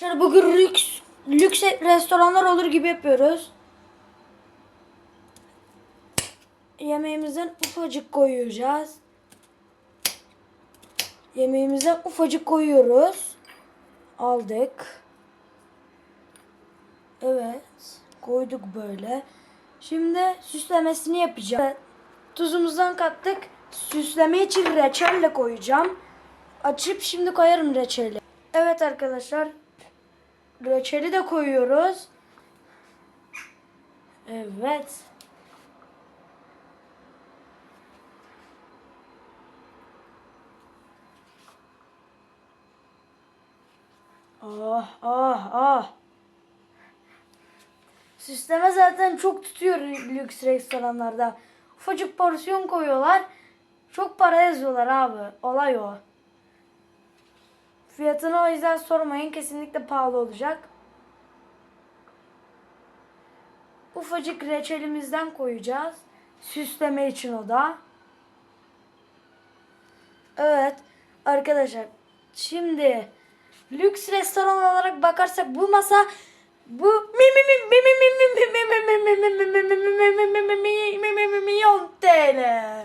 Şöyle bugün lüks, lüks restoranlar olur gibi yapıyoruz. Yemeğimizden ufacık koyacağız. Yemeğimizden ufacık koyuyoruz. Aldık. Evet. Koyduk böyle. Şimdi süslemesini yapacağım. Tuzumuzdan kattık. Süsleme için reçelle koyacağım. Açıp şimdi koyarım reçeli. Evet arkadaşlar. Reçeli de koyuyoruz. Evet. Ah ah ah. Süsleme zaten çok tutuyor lüks restoranlarda. Ufacık porsiyon koyuyorlar. Çok para yazıyorlar abi. Olay o. Fiyatını o yüzden sormayın. Kesinlikle pahalı olacak. Ufacık reçelimizden koyacağız. Süsleme için o da. Evet arkadaşlar. Şimdi lüks restoran olarak bakarsak bu masa bu milyon TL.